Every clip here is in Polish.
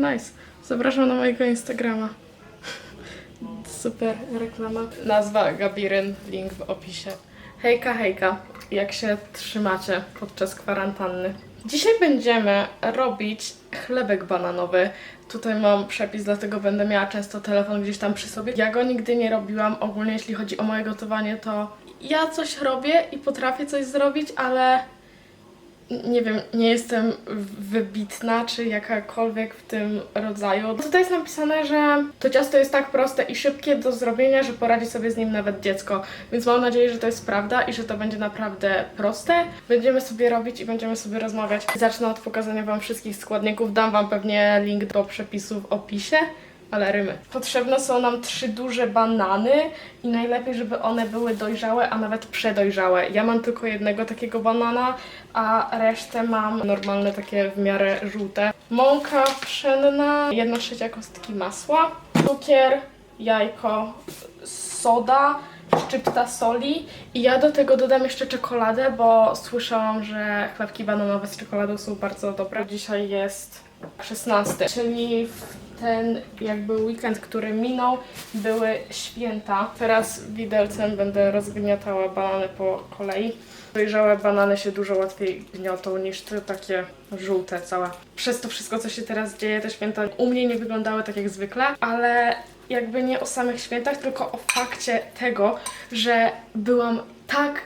Nice. Zapraszam na mojego Instagrama. Super reklama. Nazwa Gabiryn, link w opisie. Hejka, hejka. Jak się trzymacie podczas kwarantanny? Dzisiaj będziemy robić chlebek bananowy. Tutaj mam przepis, dlatego będę miała często telefon gdzieś tam przy sobie. Ja go nigdy nie robiłam. Ogólnie jeśli chodzi o moje gotowanie, to ja coś robię i potrafię coś zrobić, ale nie wiem, nie jestem wybitna czy jakakolwiek w tym rodzaju. Tutaj jest napisane, że to ciasto jest tak proste i szybkie do zrobienia, że poradzi sobie z nim nawet dziecko. Więc mam nadzieję, że to jest prawda i że to będzie naprawdę proste. Będziemy sobie robić i będziemy sobie rozmawiać. Zacznę od pokazania Wam wszystkich składników. Dam Wam pewnie link do przepisu w opisie. Ale rymy. Potrzebne są nam trzy duże banany i najlepiej, żeby one były dojrzałe, a nawet przedojrzałe. Ja mam tylko jednego takiego banana, a resztę mam normalne takie w miarę żółte. Mąka pszenna, jedna trzecia kostki masła, cukier, jajko, soda, szczypta soli i ja do tego dodam jeszcze czekoladę, bo słyszałam, że chlebki bananowe z czekoladą są bardzo dobre. Dzisiaj jest 16, czyli w ten jakby weekend, który minął, były święta. Teraz widelcem będę rozgniatała banany po kolei. Dojrzałe banany się dużo łatwiej gniotą niż te takie żółte całe. Przez to wszystko, co się teraz dzieje, te święta u mnie nie wyglądały tak jak zwykle, ale jakby nie o samych świętach, tylko o fakcie tego, że byłam tak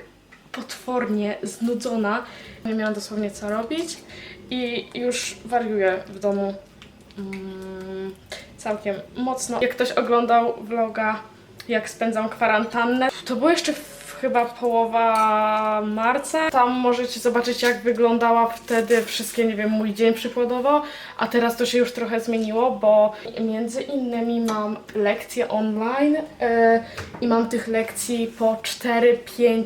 potwornie znudzona. Nie miałam dosłownie co robić i już wariuję w domu mm, całkiem mocno. Jak ktoś oglądał vloga, jak spędzam kwarantannę, to było jeszcze chyba połowa marca. Tam możecie zobaczyć, jak wyglądała wtedy wszystkie, nie wiem, mój dzień przykładowo, a teraz to się już trochę zmieniło, bo między innymi mam lekcje online yy, i mam tych lekcji po 4-5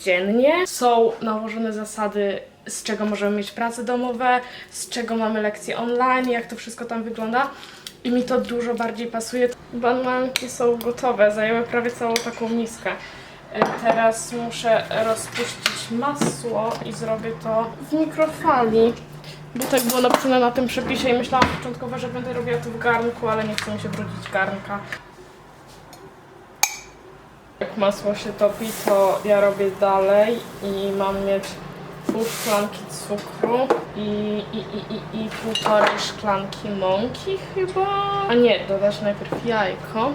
dziennie. Są nałożone zasady z czego możemy mieć prace domowe, z czego mamy lekcje online, jak to wszystko tam wygląda. I mi to dużo bardziej pasuje. Bananki są gotowe, zajęły prawie całą taką miskę. Y, Teraz muszę rozpuścić masło i zrobię to w mikrofali. Bo tak było napisane na tym przepisie i myślałam początkowo, że będę robiła to w garnku, ale nie chcę mi się brudzić garnka. Jak masło się topi, to ja robię dalej i mam mieć pół szklanki cukru i, i, i, i, i półtorej szklanki mąki chyba. A nie, dodać najpierw jajko.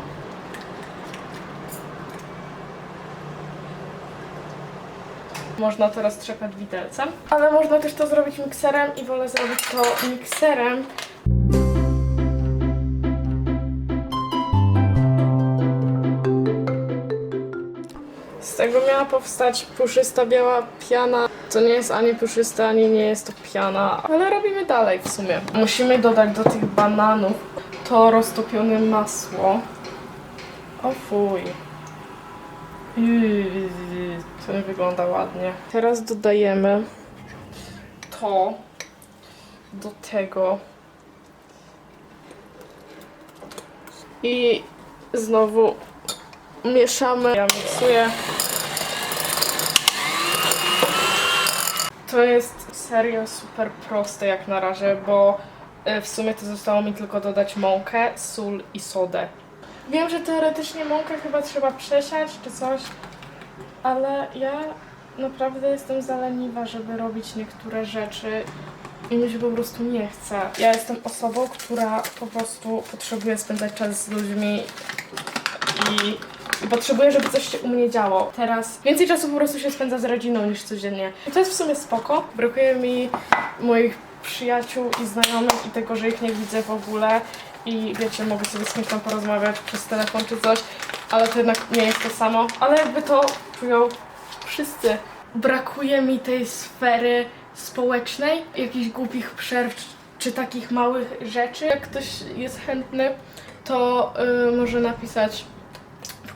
Można to roztrzepać widelcem, ale można też to zrobić mikserem i wolę zrobić to mikserem, Z tego miała powstać puszysta biała piana. To nie jest ani puszysta, ani nie jest to piana, ale robimy dalej w sumie. Musimy dodać do tych bananów to roztopione masło. O fuj. Yy, To nie wygląda ładnie. Teraz dodajemy to do tego. I znowu mieszamy. Ja miksuję. To jest serio super proste jak na razie, bo e, w sumie to zostało mi tylko dodać mąkę, sól i sodę. Wiem, że teoretycznie mąkę chyba trzeba przesiać czy coś, ale ja naprawdę jestem zaleniwa, żeby robić niektóre rzeczy i mi się po prostu nie chce. Ja jestem osobą, która po prostu potrzebuje spędzać czas z ludźmi i, i potrzebuję, żeby coś się u mnie działo. Teraz więcej czasu po prostu się spędza z rodziną niż codziennie. I to jest w sumie spoko. Brakuje mi moich przyjaciół i znajomych i tego, że ich nie widzę w ogóle. I wiecie, mogę sobie z kimś tam porozmawiać przez telefon czy coś, ale to jednak nie jest to samo. Ale jakby to czują wszyscy. Brakuje mi tej sfery społecznej, jakichś głupich przerw czy takich małych rzeczy. Jak ktoś jest chętny, to y, może napisać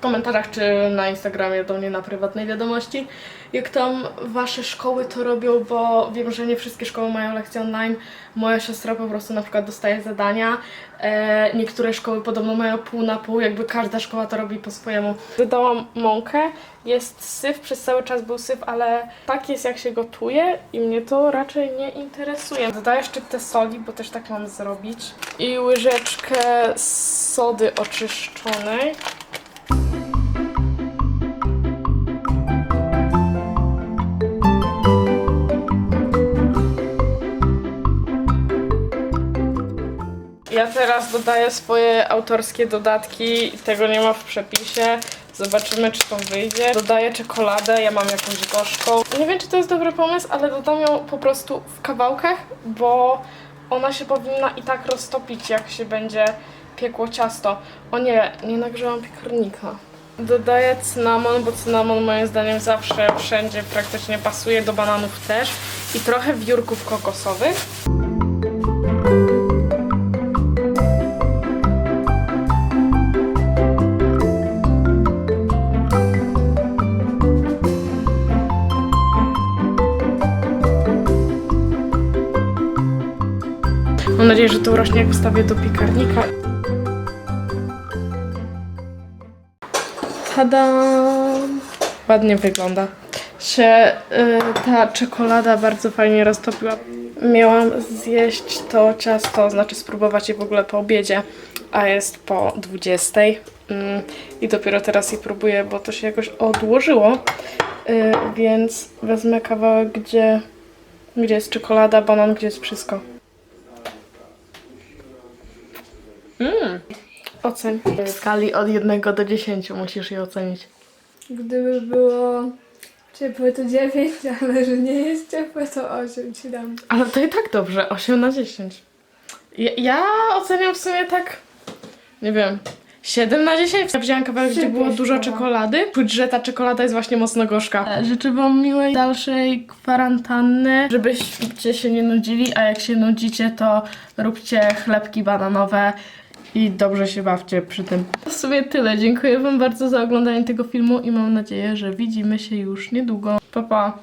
komentarzach czy na Instagramie do mnie na prywatnej wiadomości jak tam wasze szkoły to robią, bo wiem, że nie wszystkie szkoły mają lekcje online. Moja siostra po prostu na przykład dostaje zadania. E, niektóre szkoły podobno mają pół na pół, jakby każda szkoła to robi po swojemu. Dodałam mąkę, jest syf, przez cały czas był syf, ale tak jest jak się gotuje i mnie to raczej nie interesuje. Dodaję szczyptę soli, bo też tak mam zrobić. I łyżeczkę sody oczyszczonej. Teraz dodaję swoje autorskie dodatki, tego nie ma w przepisie. Zobaczymy, czy to wyjdzie. Dodaję czekoladę, ja mam jakąś gorzką. Nie wiem, czy to jest dobry pomysł, ale dodam ją po prostu w kawałkach, bo ona się powinna i tak roztopić, jak się będzie piekło ciasto. O nie, nie nagrzałam piekarnika. Dodaję cynamon, bo cynamon moim zdaniem zawsze wszędzie praktycznie pasuje, do bananów też. I trochę wiórków kokosowych. Mam nadzieję, że to urośnie jak wstawię do piekarnika. Tada! Ładnie wygląda. Się y, ta czekolada bardzo fajnie roztopiła. Miałam zjeść to ciasto, znaczy spróbować je w ogóle po obiedzie, a jest po 20. Mm, I dopiero teraz je próbuję, bo to się jakoś odłożyło. Y, więc wezmę kawałek, gdzie, gdzie jest czekolada, banan, gdzie jest wszystko. Mm. Oceń. W skali od 1 do 10 musisz je ocenić. Gdyby było ciepłe to 9, ale że nie jest ciepłe to 8 ci dam. Ale to i tak dobrze, 8 na 10. Ja, ja oceniam w sumie tak, nie wiem, 7 na 10. Ja wzięłam kawałek, gdzie było dużo czekolady. Czuć, że ta czekolada jest właśnie mocno gorzka. Życzę wam miłej dalszej kwarantanny, żebyście się nie nudzili, a jak się nudzicie, to róbcie chlebki bananowe i dobrze się bawcie przy tym. W sumie tyle. Dziękuję wam bardzo za oglądanie tego filmu i mam nadzieję, że widzimy się już niedługo. Pa, pa!